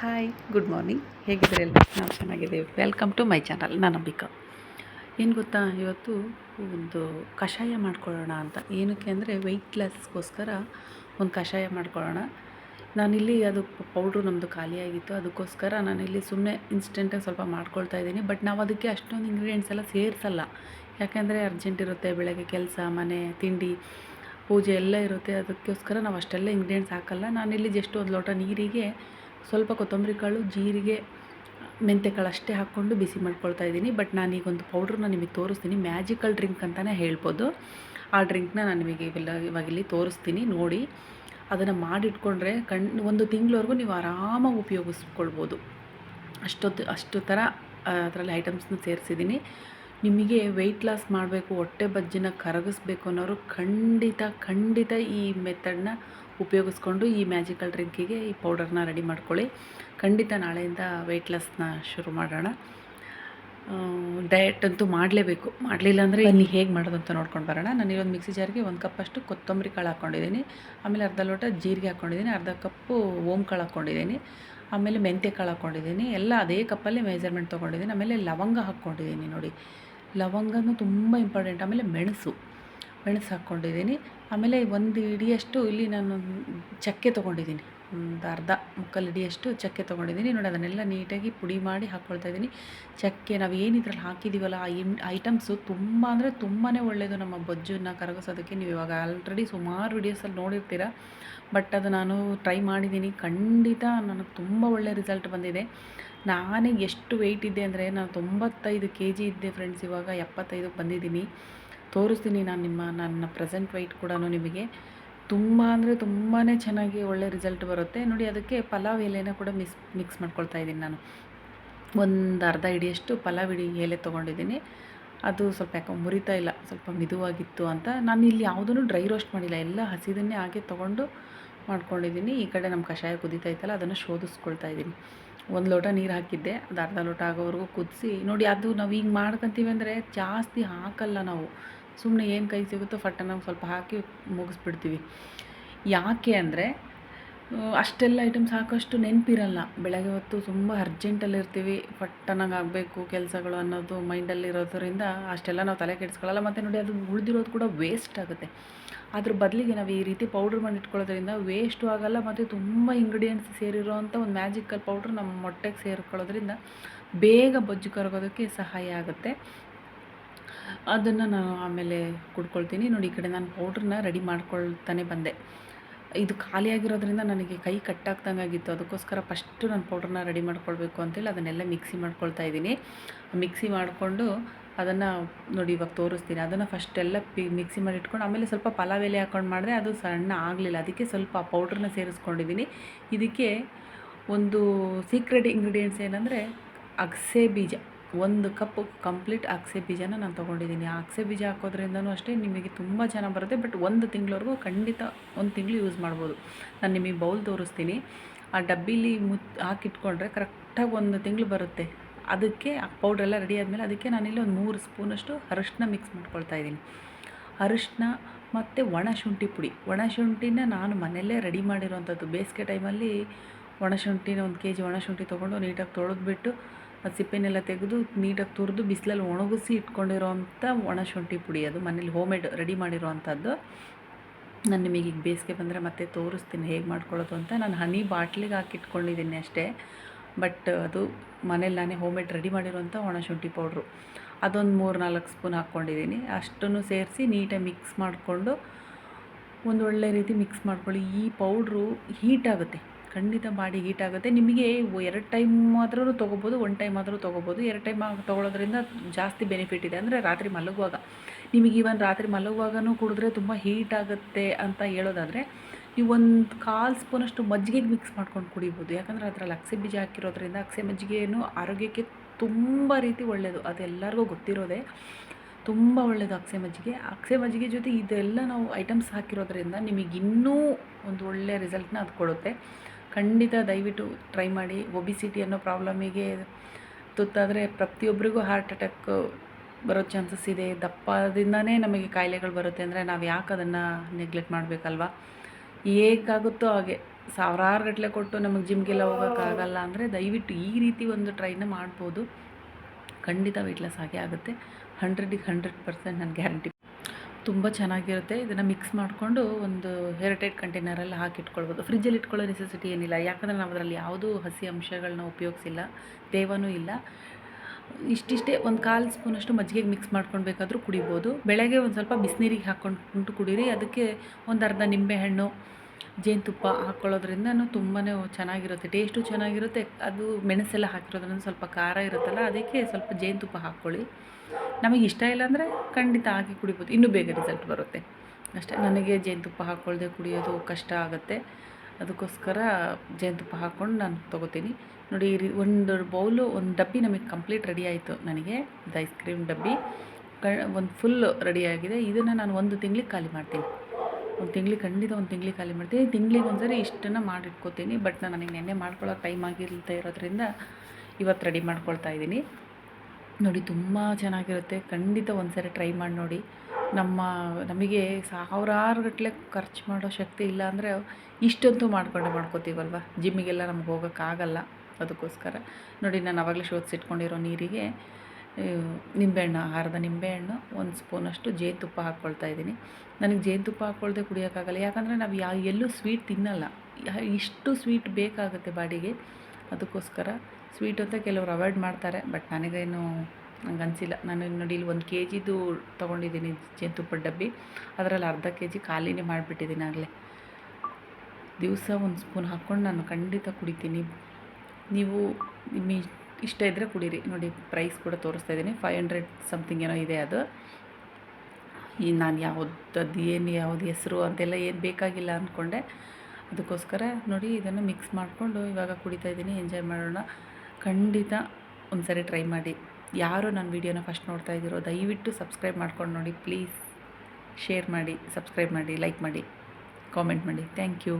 Hi good morning ಹೇಗಿದ್ದೀರಿ ಎಲ್ಲ ನಾವು ಚೆನ್ನಾಗಿದ್ದೀವಿ. ವೆಲ್ಕಮ್ ಟು ಮೈ ಚಾನಲ್ ನಾನು ಅಂಬಿಕಾ. ಏನು ಗೊತ್ತಾ, ಇವತ್ತು ಒಂದು ಕಷಾಯ ಮಾಡ್ಕೊಳ್ಳೋಣ ಅಂತ. ಏನಕ್ಕೆ ಅಂದರೆ ವೆಯ್ಟ್ ಲಾಸ್ಗೋಸ್ಕರ ಒಂದು ಕಷಾಯ ಮಾಡ್ಕೊಳ್ಳೋಣ. ನಾನಿಲ್ಲಿ ಅದು ಪೌಡ್ರು ನಮ್ಮದು ಖಾಲಿಯಾಗಿತ್ತು. ಅದಕ್ಕೋಸ್ಕರ ನಾನಿಲ್ಲಿ ಸುಮ್ಮನೆ ಇನ್ಸ್ಟೆಂಟಾಗಿ ಸ್ವಲ್ಪ ಮಾಡ್ಕೊಳ್ತಾ ಇದ್ದೀನಿ. ಬಟ್ ನಾವು ಅದಕ್ಕೆ ಅಷ್ಟೊಂದು ಇಂಗ್ರೀಡಿಯೆಂಟ್ಸ್ ಎಲ್ಲ ಸೇರಿಸಲ್ಲ. ಯಾಕೆಂದರೆ ಅರ್ಜೆಂಟ್ ಇರುತ್ತೆ, ಬೆಳಗ್ಗೆ ಕೆಲಸ, ಮನೆ, ತಿಂಡಿ, ಪೂಜೆ ಎಲ್ಲ ಇರುತ್ತೆ. ಅದಕ್ಕೋಸ್ಕರ ನಾವು ಅಷ್ಟೆಲ್ಲ ಇಂಗ್ರೀಡಿಯೆಂಟ್ಸ್ ಹಾಕಲ್ಲ. ನಾನಿಲ್ಲಿ ಜಸ್ಟ್ ಒಂದು ಲೋಟ ನೀರಿಗೆ ಸ್ವಲ್ಪ ಕೊತ್ತಂಬರಿ ಕಾಳು, ಜೀರಿಗೆ ಮೆಂತ್ಯಕಾಳು ಅಷ್ಟೇ ಹಾಕ್ಕೊಂಡು ಬಿಸಿ ಮಾಡ್ಕೊಳ್ತಾ ಇದ್ದೀನಿ. ಬಟ್ ನಾನೀಗ ಒಂದು ಪೌಡ್ರನ್ನ ನಿಮಗೆ ತೋರಿಸ್ತೀನಿ. ಮ್ಯಾಜಿಕಲ್ ಡ್ರಿಂಕ್ ಅಂತಲೇ ಹೇಳ್ಬೋದು. ಆ ಡ್ರಿಂಕ್ನ ನಾನು ನಿಮಗೆ ಇವೆಲ್ಲ ಇವಾಗ ಇಲ್ಲಿ ತೋರಿಸ್ತೀನಿ, ನೋಡಿ. ಅದನ್ನು ಮಾಡಿಟ್ಕೊಂಡ್ರೆ ಕಣ್, ಒಂದು ತಿಂಗಳವರೆಗೂ ನೀವು ಆರಾಮಾಗಿ ಉಪಯೋಗಿಸ್ಕೊಳ್ಬೋದು. ಅಷ್ಟೊತ್ತು ಅಷ್ಟು ಥರ ಅದರಲ್ಲಿ ಐಟಮ್ಸ್ನ ಸೇರಿಸಿದ್ದೀನಿ ನಿಮಗೆ ವೆಯ್ಟ್ ಲಾಸ್ ಮಾಡಬೇಕು ಹೊಟ್ಟೆ ಬಜ್ಜಿನ ಕರಗಿಸ್ಬೇಕು ಅನ್ನೋರು ಖಂಡಿತ ಖಂಡಿತ ಈ ಮೆಥಡ್ನ ಉಪಯೋಗಿಸ್ಕೊಂಡು ಈ ಮ್ಯಾಜಿಕಲ್ ಡ್ರಿಂಕಿಗೆ ಈ ಪೌಡರ್ನ ರೆಡಿ ಮಾಡ್ಕೊಳ್ಳಿ. ಖಂಡಿತ ನಾಳೆಯಿಂದ ವೆಯ್ಟ್ ಲಾಸ್ನ ಶುರು ಮಾಡೋಣ. ಡಯಟ್ ಅಂತೂ ಮಾಡಲೇಬೇಕು. ಮಾಡಲಿಲ್ಲ ಅಂದರೆ ಇನ್ನು ಹೇಗೆ ಮಾಡೋದು ಅಂತ ನೋಡ್ಕೊಂಡು ಬರೋಣ. ನಾನು ಒಂದು ಮಿಕ್ಸಿ ಜಾರಿಗೆ ಒಂದು ಕಪ್ಪಷ್ಟು ಕೊತ್ತಂಬರಿ ಕಾಳು ಹಾಕ್ಕೊಂಡಿದ್ದೀನಿ ಆಮೇಲೆ ಅರ್ಧ ಲೋಟ ಜೀರಿಗೆ ಹಾಕ್ಕೊಂಡಿದ್ದೀನಿ ಅರ್ಧ ಕಪ್ಪು ಓಮ್ ಕಾಳು ಹಾಕ್ಕೊಂಡಿದ್ದೀನಿ ಆಮೇಲೆ ಮೆಂತ್ಯ ಕಾಳು ಹಾಕ್ಕೊಂಡಿದ್ದೀನಿ ಎಲ್ಲ ಅದೇ ಕಪ್ಪಲ್ಲಿ ಮೆಜರ್ಮೆಂಟ್ ತೊಗೊಂಡಿದ್ದೀನಿ. ಆಮೇಲೆ ಲವಂಗ ಹಾಕ್ಕೊಂಡಿದ್ದೀನಿ ನೋಡಿ. ಲವಂಗನೂ ತುಂಬ ಇಂಪಾರ್ಟೆಂಟ್ ಆಮೇಲೆ ಮೆಣಸು. ಮೆಣಸು ಹಾಕ್ಕೊಂಡಿದ್ದೀನಿ. ಆಮೇಲೆ ಒಂದು ಇಡಿಯಷ್ಟು ಇಲ್ಲಿ ನಾನು ಚಕ್ಕೆ ತೊಗೊಂಡಿದ್ದೀನಿ. ಒಂದು ಅರ್ಧ ಮುಕ್ಕಾಲು ಇಡಿಯಷ್ಟು ಚಕ್ಕೆ ತೊಗೊಂಡಿದ್ದೀನಿ. ನೋಡಿ, ಅದನ್ನೆಲ್ಲ ನೀಟಾಗಿ ಪುಡಿ ಮಾಡಿ ಹಾಕ್ಕೊಳ್ತಾ ಇದ್ದೀನಿ. ಚಕ್ಕೆ ನಾವು ಏನು ಇದ್ರಲ್ಲಿ ಹಾಕಿದ್ದೀವಲ್ಲ, ಆ ಇಮ್ ಐಟಮ್ಸು ತುಂಬ ಅಂದರೆ ತುಂಬಾ ಒಳ್ಳೆಯದು ನಮ್ಮ ಬೊಜ್ಜನ್ನ ಕರಗಿಸೋದಕ್ಕೆ ನೀವು ಇವಾಗ ಆಲ್ರೆಡಿ ಸುಮಾರು ವಿಡಿಯೋಸಲ್ಲಿ ನೋಡಿರ್ತೀರ. ಬಟ್ ಅದು ನಾನು ಟ್ರೈ ಮಾಡಿದ್ದೀನಿ. ಖಂಡಿತ ನನಗೆ ತುಂಬ ಒಳ್ಳೆಯ ರಿಸಲ್ಟ್ ಬಂದಿದೆ. ನಾನೇ ಎಷ್ಟು ವೆಯ್ಟ್ ಇದ್ದೆ ಅಂದರೆ ನಾನು ತೊಂಬತ್ತೈದು ಕೆ ಜಿ ಇದ್ದೆ ಫ್ರೆಂಡ್ಸ್ ಇವಾಗ, ಎಪ್ಪತ್ತೈದಕ್ಕೆ ಬಂದಿದ್ದೀನಿ. ತೋರಿಸ್ತೀನಿ ನಾನು ನಿಮ್ಮ, ನನ್ನ ಪ್ರೆಸೆಂಟ್ ವೆಯ್ಟ್ ಕೂಡ ನಿಮಗೆ. ತುಂಬ ಅಂದರೆ ತುಂಬಾ ಚೆನ್ನಾಗಿ ಒಳ್ಳೆ ರಿಸಲ್ಟ್ ಬರುತ್ತೆ. ನೋಡಿ ಅದಕ್ಕೆ ಪಲಾವ್ ಎಲೆನ ಕೂಡ ಮಿಸ್ ಮಿಕ್ಸ್ ಮಾಡ್ಕೊಳ್ತಾ ಇದ್ದೀನಿ ನಾನು. ಒಂದು ಅರ್ಧ ಹಿಡಿಯಷ್ಟು ಪಲಾವ್ ಹಿಡಿ ಎಲೆ ತೊಗೊಂಡಿದ್ದೀನಿ. ಅದು ಸ್ವಲ್ಪ ಯಾಕೋ ಮುರಿತಾ ಇಲ್ಲ, ಸ್ವಲ್ಪ ಮಿದುವಾಗಿತ್ತು ಅಂತ. ನಾನು ಇಲ್ಲಿ ಯಾವುದೂ ಡ್ರೈ ರೋಸ್ಟ್ ಮಾಡಿಲ್ಲ, ಎಲ್ಲ ಹಸಿದನ್ನೇ ಹಾಗೆ ತೊಗೊಂಡು ಮಾಡ್ಕೊಂಡಿದ್ದೀನಿ. ಈ ಕಡೆ ನಮ್ಮ ಕಷಾಯ ಕುದೀತಾ ಇತ್ತಲ್ಲ, ಅದನ್ನು ಶೋಧಿಸ್ಕೊಳ್ತಾ ಇದ್ದೀನಿ. ಒಂದು ಲೋಟ ನೀರು ಹಾಕಿದ್ದೆ. ಅದು ಅರ್ಧ ಲೋಟ ಆಗೋವರೆಗೂ ಕುದಿಸಿ, ನೋಡಿ ಅದು ನಾವು ಈಗ ಮಾಡ್ಕೊತೀವಿ ಅಂದರೆ ಜಾಸ್ತಿ ಹಾಕಲ್ಲ ನಾವು. ಸುಮ್ಮನೆ ಏನು ಕೈ ಸಿಗುತ್ತೋ ಫಟ್ಟನ ಸ್ವಲ್ಪ ಹಾಕಿ ಮುಗಿಸ್ಬಿಡ್ತೀವಿ. ಯಾಕೆ ಅಂದರೆ ಅಷ್ಟೆಲ್ಲ ಐಟಮ್ ಸಾಕಷ್ಟು ನೆನಪಿರಲ್ಲ. ಬೆಳಗ್ಗೆ ಹೊತ್ತು ತುಂಬ ಅರ್ಜೆಂಟಲ್ಲಿರ್ತೀವಿ ಪಟ್ಟನಾಗ ಆಗಬೇಕು ಕೆಲಸಗಳು ಅನ್ನೋದು ಮೈಂಡಲ್ಲಿರೋದ್ರಿಂದ ಅಷ್ಟೆಲ್ಲ ನಾವು ತಲೆ ಕೆಡಿಸ್ಕೊಳ್ಳಲ್ಲ ಮತ್ತು ನೋಡಿ ಅದು ಉಳಿದಿರೋದು ಕೂಡ ವೇಸ್ಟ್ ಆಗುತ್ತೆ. ಅದ್ರ ಬದಲಿಗೆ ನಾವು ಈ ರೀತಿ ಪೌಡ್ರ್ ಮಾಡಿ ಇಟ್ಕೊಳ್ಳೋದ್ರಿಂದ ವೇಸ್ಟು ಆಗಲ್ಲ. ಮತ್ತು ತುಂಬ ಇಂಗ್ರೀಡಿಯೆಂಟ್ಸ್ ಸೇರಿರೋವಂಥ ಒಂದು ಮ್ಯಾಜಿಕಲ್ ಪೌಡ್ರ್ ನಮ್ಮ ಮೊಟ್ಟೆಗೆ ಸೇರಿಕೊಳ್ಳೋದ್ರಿಂದ ಬೇಗ ಬೊಜ್ಜು ಕರಗೋದಕ್ಕೆ ಸಹಾಯ ಆಗುತ್ತೆ. ಅದನ್ನು ನಾನು ಆಮೇಲೆ ಕುಡ್ಕೊಳ್ತೀನಿ. ನೋಡಿ, ಈ ಕಡೆ ನಾನು ಪೌಡ್ರನ್ನ ರೆಡಿ ಮಾಡ್ಕೊಳ್ತಾನೆ ಬಂದೆ. ಇದು ಖಾಲಿಯಾಗಿರೋದ್ರಿಂದ ನನಗೆ ಕೈ ಕಟ್ಟಾಗ್ದಂಗೆ ಆಗಿತ್ತು ಅದಕ್ಕೋಸ್ಕರ ಫಸ್ಟು ನಾನು ಪೌಡ್ರನ್ನ ರೆಡಿ ಮಾಡ್ಕೊಳ್ಬೇಕು ಅಂತೇಳಿ ಅದನ್ನೆಲ್ಲ ಮಿಕ್ಸಿ ಮಾಡ್ಕೊಳ್ತಾ ಇದ್ದೀನಿ. ಮಿಕ್ಸಿ ಮಾಡಿಕೊಂಡು ಅದನ್ನು ನೋಡಿ ಇವಾಗ ತೋರಿಸ್ತೀನಿ. ಅದನ್ನು ಫಸ್ಟ್ ಎಲ್ಲ ಪಿ ಮಿಕ್ಸಿ ಮಾಡಿ ಇಟ್ಕೊಂಡು ಆಮೇಲೆ ಸ್ವಲ್ಪ ಪಲಾವ್ ಎಲೆ ಹಾಕೊಂಡು ಮಾಡಿದ್ರೆ ಅದು ಸಣ್ಣ ಆಗಲಿಲ್ಲ. ಅದಕ್ಕೆ ಸ್ವಲ್ಪ ಪೌಡ್ರನ್ನ ಸೇರಿಸ್ಕೊಂಡಿದ್ದೀನಿ. ಇದಕ್ಕೆ ಒಂದು ಸೀಕ್ರೆಟ್ ಇಂಗ್ರೀಡಿಯೆಂಟ್ಸ್ ಏನಂದರೆ ಅಗಸೆ ಬೀಜ. ಒಂದು ಕಪ್ ಕಂಪ್ಲೀಟ್ ಅಗಸೆ ಬೀಜನ ನಾನು ತೊಗೊಂಡಿದ್ದೀನಿ. ಆ ಅಗಸೆ ಬೀಜ ಹಾಕೋದ್ರಿಂದನೂ ಅಷ್ಟೇ ನಿಮಗೆ ತುಂಬ ಚೆನ್ನಾಗಿ ಬರುತ್ತೆ. ಬಟ್ ಒಂದು ತಿಂಗಳವರೆಗೂ ಖಂಡಿತ ಒಂದು ತಿಂಗಳು ಯೂಸ್ ಮಾಡ್ಬೋದು. ನಾನು ನಿಮಗೆ ಬೌಲ್ ತೋರಿಸ್ತೀನಿ. ಆ ಡಬ್ಬಿಲಿ ಮುತ್ ಹಾಕಿಟ್ಕೊಂಡ್ರೆ ಕರೆಕ್ಟಾಗಿ ಒಂದು ತಿಂಗಳು ಬರುತ್ತೆ. ಅದಕ್ಕೆ ಆ ಪೌಡ್ರೆಲ್ಲ ರೆಡಿ ಆದಮೇಲೆ ಅದಕ್ಕೆ ನಾನಿಲ್ಲಿ ಒಂದು ಮೂರು ಸ್ಪೂನಷ್ಟು ಅರಿಶಿನ ಮಿಕ್ಸ್ ಮಾಡ್ಕೊಳ್ತಾ ಇದ್ದೀನಿ. ಅರಿಶಿನ ಮತ್ತು ಒಣ ಶುಂಠಿ ಪುಡಿ. ಒಣ ಶುಂಠಿನ ನಾನು ಮನೆಯಲ್ಲೇ ರೆಡಿ ಮಾಡಿರೋವಂಥದ್ದು ಬೇಸಿಗೆ ಟೈಮಲ್ಲಿ ಒಣಶುಂಠಿನ ಒಂದು ಕೆ ಜಿ ಒಣಶುಂಠಿ ತೊಗೊಂಡು ನೀಟಾಗಿ ತೊಳೆದ್ಬಿಟ್ಟು ಅದು ಸಿಪ್ಪೆನೆಲ್ಲ ತೆಗೆದು ನೀಟಾಗಿ ತುರಿದು ಬಿಸಿಲಲ್ಲಿ ಒಣಗಿಸಿ ಇಟ್ಕೊಂಡಿರೋವಂಥ ಒಣ ಶುಂಠಿ ಪುಡಿ ಅದು ಮನೇಲಿ ಹೋಮೇಡ್ ರೆಡಿ ಮಾಡಿರೋವಂಥದ್ದು ನಾನು ನಿಮಗೆ ಈಗ ಬೇಸಿಗೆ ಬಂದರೆ ಮತ್ತೆ ತೋರಿಸ್ತೀನಿ ಹೇಗೆ ಮಾಡ್ಕೊಳ್ಳೋದು ಅಂತ. ನಾನು ಹನಿ ಬಾಟ್ಲಿಗೆ ಹಾಕಿಟ್ಕೊಂಡಿದ್ದೀನಿ ಅಷ್ಟೇ. ಬಟ್ ಅದು ಮನೇಲಿ ನಾನೇ ಹೋಮೇಡ್ ರೆಡಿ ಮಾಡಿರೋಂಥ ಒಣ ಶುಂಠಿ ಪೌಡ್ರು. ಅದೊಂದು ಮೂರು ನಾಲ್ಕು ಸ್ಪೂನ್ ಹಾಕ್ಕೊಂಡಿದ್ದೀನಿ. ಅಷ್ಟನ್ನು ಸೇರಿಸಿ ನೀಟಾಗಿ ಮಿಕ್ಸ್ ಮಾಡಿಕೊಂಡು ಒಂದು ಒಳ್ಳೆ ರೀತಿ ಮಿಕ್ಸ್ ಮಾಡ್ಕೊಳ್ಳಿ. ಈ ಪೌಡ್ರು ಹೀಟ್ ಆಗುತ್ತೆ. ಖಂಡಿತ ಬಾಡಿ ಹೀಟ್ ಆಗುತ್ತೆ. ನಿಮಗೆ ಎರಡು ಟೈಮ್ ಆದ್ರೂ ತೊಗೋಬೋದು ಒನ್ ಟೈಮ್ ಆದರೂ ತೊಗೋಬೋದು. ಎರಡು ಟೈಮ್ ತೊಗೊಳೋದ್ರಿಂದ ಜಾಸ್ತಿ ಬೆನಿಫಿಟ್ ಇದೆ. ಅಂದರೆ ರಾತ್ರಿ ಮಲಗುವಾಗ. ನಿಮಗೆ ಇವನ್ ರಾತ್ರಿ ಮಲಗುವಾಗನೂ ಕುಡಿದ್ರೆ ತುಂಬ ಹೀಟ್ ಆಗುತ್ತೆ ಅಂತ ಹೇಳೋದಾದರೆ, ನೀವು ಒಂದು ಕಾಲು ಸ್ಪೂನಷ್ಟು ಮಜ್ಜಿಗೆಗೆ ಮಿಕ್ಸ್ ಮಾಡ್ಕೊಂಡು ಕುಡಿಬೋದು. ಯಾಕಂದರೆ ಅದರಲ್ಲಿ ಅಕ್ಸೆ ಬೀಜ ಹಾಕಿರೋದ್ರಿಂದ ಅಕ್ಸೆ ಮಜ್ಜಿಗೆಯನ್ನು ಆರೋಗ್ಯಕ್ಕೆ ತುಂಬ ರೀತಿ ಒಳ್ಳೆಯದು ಅದೆಲ್ಲರಿಗೂ ಗೊತ್ತಿರೋದೆ. ತುಂಬ ಒಳ್ಳೆಯದು ಅಕ್ಸೆ ಮಜ್ಜಿಗೆ. ಅಕ್ಸೆ ಮಜ್ಜಿಗೆ ಜೊತೆ ಇದೆಲ್ಲ ನಾವು ಐಟಮ್ಸ್ ಹಾಕಿರೋದ್ರಿಂದ ನಿಮಗೆ ಇನ್ನೂ ಒಂದು ಒಳ್ಳೆಯ ರಿಸಲ್ಟ್ನ ಅದು ಕೊಡುತ್ತೆ ಖಂಡಿತ ದಯವಿಟ್ಟು ಟ್ರೈ ಮಾಡಿ. ಒಬಿಸಿಟಿ ಅನ್ನೋ ಪ್ರಾಬ್ಲಮಿಗೆ ತುತ್ತಾದರೆ ಪ್ರತಿಯೊಬ್ಬರಿಗೂ ಹಾರ್ಟ್ ಅಟ್ಯಾಕ್ ಬರೋ ಚಾನ್ಸಸ್ ಇದೆ. ದಪ್ಪದಿಂದನೇ ನಮಗೆ ಕಾಯಿಲೆಗಳು ಬರುತ್ತೆ ಅಂದರೆ ನಾವು ಯಾಕೆ ಅದನ್ನು ನೆಗ್ಲೆಕ್ಟ್ ಮಾಡಬೇಕಲ್ವಾ? ಹೇಗಾಗುತ್ತೋ ಹಾಗೆ. ಸಾವಿರಾರು ಗಟ್ಟಲೆ ಕೊಟ್ಟು ನಮಗೆ ಜಿಮ್ಗೆಲ್ಲ ಹೋಗೋಕ್ಕಾಗಲ್ಲ ಅಂದರೆ ದಯವಿಟ್ಟು ಈ ರೀತಿ ಒಂದು ಟ್ರೈನ ಮಾಡ್ಬೋದು. ಖಂಡಿತ ವೆಯ್ಟ್ ಲಾಸ್ ಆಗೇ ಆಗುತ್ತೆ. ಹಂಡ್ರೆಡಿಗೆ ಹಂಡ್ರೆಡ್ ಪರ್ಸೆಂಟ್ ನಾನು ಗ್ಯಾರಂಟಿ ತುಂಬ ಚೆನ್ನಾಗಿರುತ್ತೆ. ಇದನ್ನು ಮಿಕ್ಸ್ ಮಾಡಿಕೊಂಡು ಒಂದು ಏರ್ಟೈಟ್ ಕಂಟೈನರಲ್ಲಿ ಹಾಕಿಟ್ಕೊಳ್ಬೋದು. ಫ್ರಿಜ್ಜಲ್ಲಿ ಇಟ್ಕೊಳ್ಳೋ ನೆಸೆಸಿಟಿ ಏನಿಲ್ಲ. ಯಾಕಂದರೆ ನಾವು ಅದರಲ್ಲಿ ಯಾವುದೂ ಹಸಿ ಅಂಶಗಳನ್ನ ಉಪಯೋಗಿಸಿಲ್ಲ. ತೇವನೂ ಇಲ್ಲ. ಇಷ್ಟಿಷ್ಟೇ ಒಂದು ಕಾಲು ಸ್ಪೂನಷ್ಟು ಮಜ್ಜಿಗೆಗೆ ಮಿಕ್ಸ್ ಮಾಡ್ಕೊಂಡು ಬೇಕಾದರೂ ಕುಡಿಬೋದು. ಬೆಳಗ್ಗೆ ಒಂದು ಸ್ವಲ್ಪ ಬಿಸಿನೀರಿಗೆ ಹಾಕ್ಕೊಂಡು ಕುಡೀರಿ. ಅದಕ್ಕೆ ಒಂದು ಅರ್ಧ ನಿಂಬೆಹಣ್ಣು ಜೇನುತುಪ್ಪ ಹಾಕ್ಕೊಳ್ಳೋದ್ರಿಂದ ತುಂಬಾ ಚೆನ್ನಾಗಿರುತ್ತೆ, ಟೇಸ್ಟು ಚೆನ್ನಾಗಿರುತ್ತೆ. ಅದು ಮೆಣಸೆಲ್ಲ ಹಾಕಿರೋದ್ರಿಂದ ಸ್ವಲ್ಪ ಖಾರ ಇರುತ್ತಲ್ಲ, ಅದಕ್ಕೆ ಸ್ವಲ್ಪ ಜೇನುತುಪ್ಪ ಹಾಕ್ಕೊಳ್ಳಿ. ನಮಗೆ ಇಷ್ಟ ಇಲ್ಲ ಅಂದರೆ ಖಂಡಿತ ಹಾಕಿ ಕುಡಿಬೋದು, ಇನ್ನೂ ಬೇಗ ರಿಸಲ್ಟ್ ಬರುತ್ತೆ. ಅಷ್ಟೇ, ನನಗೆ ಜೇನುತುಪ್ಪ ಹಾಕ್ಕೊಳ್ಳದೆ ಕುಡಿಯೋದು ಕಷ್ಟ ಆಗುತ್ತೆ. ಅದಕ್ಕೋಸ್ಕರ ಜೇನುತುಪ್ಪ ಹಾಕ್ಕೊಂಡು ನಾನು ತೊಗೋತೀನಿ. ನೋಡಿ ಒಂದು ಬೌಲು, ಒಂದು ಡಬ್ಬಿ ನಮಗೆ ಕಂಪ್ಲೀಟ್ ರೆಡಿ ಆಯಿತು ನನಗೆ, ಇದು ಐಸ್ ಕ್ರೀಮ್ ಡಬ್ಬಿ. ಒಂದು ಫುಲ್ ರೆಡಿಯಾಗಿದೆ ಇದನ್ನು ನಾನು ಒಂದು ತಿಂಗಳಿಗೆ ಖಾಲಿ ಮಾಡ್ತೀನಿ. ಒಂದು ತಿಂಗ್ಳಿಗೆ ಖಂಡಿತ ಒಂದು ತಿಂಗ್ಳಿಗೆ ಖಾಲಿ ಮಾಡ್ತೀನಿ. ತಿಂಗ್ಳಿಗೆ ಒಂದು ಸರಿ ಇಷ್ಟನ್ನು ಮಾಡಿಟ್ಕೋತೀನಿ. ಬಟ್ ನಾನು ನನಗೆ ನೆನ್ನೆ ಮಾಡ್ಕೊಳ್ಳೋ ಟೈಮ್ ಆಗಿಲ್ಲದೆ ಇರೋದ್ರಿಂದ ಇವತ್ತು ರೆಡಿ ಮಾಡ್ಕೊಳ್ತಾ ಇದ್ದೀನಿ. ನೋಡಿ ತುಂಬ ಚೆನ್ನಾಗಿರುತ್ತೆ. ಖಂಡಿತ ಒಂದು ಸರಿ ಟ್ರೈ ಮಾಡಿ ನೋಡಿ. ನಮ್ಮ, ನಮಗೆ ಸಾವಿರಾರು ಗಟ್ಟಲೆ ಖರ್ಚು ಮಾಡೋ ಶಕ್ತಿ ಇಲ್ಲ ಅಂದರೆ ಇಷ್ಟಂತೂ ಮಾಡ್ಕೊಂಡೆ ಮಾಡ್ಕೋತೀವಲ್ವ? ಜಿಮ್ಮಿಗೆಲ್ಲ ನಮ್ಗೆ ಹೋಗೋಕ್ಕಾಗಲ್ಲ ಅದಕ್ಕೋಸ್ಕರ. ನೋಡಿ ನಾನು ಅವಾಗಲೇ ಶೋಧಿಸಿಟ್ಕೊಂಡಿರೋ ನೀರಿಗೆ ನಿಂಬೆಹಣ್ಣು ಅರ್ಧ ನಿಂಬೆಹಣ್ಣು, ಒಂದು ಸ್ಪೂನಷ್ಟು ಜೇನುತುಪ್ಪ ಹಾಕ್ಕೊಳ್ತಾ ಇದ್ದೀನಿ. ನನಗೆ ಜೇನುತುಪ್ಪ ಹಾಕ್ಕೊಳ್ದೆ ಕುಡಿಯೋಕ್ಕಾಗಲ್ಲ. ಯಾಕಂದರೆ ನಾವು ಯಾ, ಎಲ್ಲೂ ಸ್ವೀಟ್ ತಿನ್ನಲ್ಲ. ಇಷ್ಟು ಸ್ವೀಟ್ ಬೇಕಾಗುತ್ತೆ ಬಾಡಿಗೆ. ಅದಕ್ಕೋಸ್ಕರ ಸ್ವೀಟ್ ಅಂತ ಕೆಲವರು ಅವಾಯ್ಡ್ ಮಾಡ್ತಾರೆ. ಬಟ್ ನನಗೇನು ನಂಗೆ ಅನಿಸಿಲ್ಲ. ನಾನು ನೋಡಿ ಇಲ್ಲಿ ಒಂದು ಕೆ ಜಿದು ತೊಗೊಂಡಿದ್ದೀನಿ ಜೇನುತುಪ್ಪದ ಡಬ್ಬಿ. ಅದರಲ್ಲಿ ಅರ್ಧ ಕೆ ಜಿ ಖಾಲಿನೇ ಮಾಡಿಬಿಟ್ಟಿದ್ದೀನಿ ಆಗಲೇ ದಿವಸ ಒಂದು ಸ್ಪೂನ್ ಹಾಕ್ಕೊಂಡು ನಾನು ಖಂಡಿತ ಕುಡಿತೀನಿ. ನೀವು ನಿಮ್ಮ ಇಷ್ಟ ಇದ್ದರೆ ಕುಡೀರಿ. ನೋಡಿ ಪ್ರೈಸ್ ಕೂಡ ತೋರಿಸ್ತಾ ಇದ್ದೀನಿ. ಫೈವ್ ಹಂಡ್ರೆಡ್ ಸಮಥಿಂಗ್ ಏನೋ ಇದೆ ಅದು. ಈ ನಾನು ಯಾವ್ದು ಏನು ಯಾವ್ದು ಹೆಸರು ಅಂತೆಲ್ಲ ಏನು ಬೇಕಾಗಿಲ್ಲ ಅಂದ್ಕೊಂಡೆ ಅದಕ್ಕೋಸ್ಕರ ನೋಡಿ, ಇದನ್ನು ಮಿಕ್ಸ್ ಮಾಡಿಕೊಂಡು ಇವಾಗ ಕುಡಿತಾ ಇದ್ದೀನಿ. ಎಂಜಾಯ್ ಮಾಡೋಣ. ಖಂಡಿತ ಒಂದು ಸರಿ ಟ್ರೈ ಮಾಡಿ. ಯಾರು ನನ್ನ ವೀಡಿಯೋನ ಫಸ್ಟ್ ನೋಡ್ತಾ ಇದ್ದೀರೋ, ದಯವಿಟ್ಟು ಸಬ್ಸ್ಕ್ರೈಬ್ ಮಾಡ್ಕೊಂಡು ನೋಡಿ. ಪ್ಲೀಸ್ ಶೇರ್ ಮಾಡಿ ಸಬ್ಸ್ಕ್ರೈಬ್ ಮಾಡಿ ಲೈಕ್ ಮಾಡಿ ಕಾಮೆಂಟ್ ಮಾಡಿ. Thank you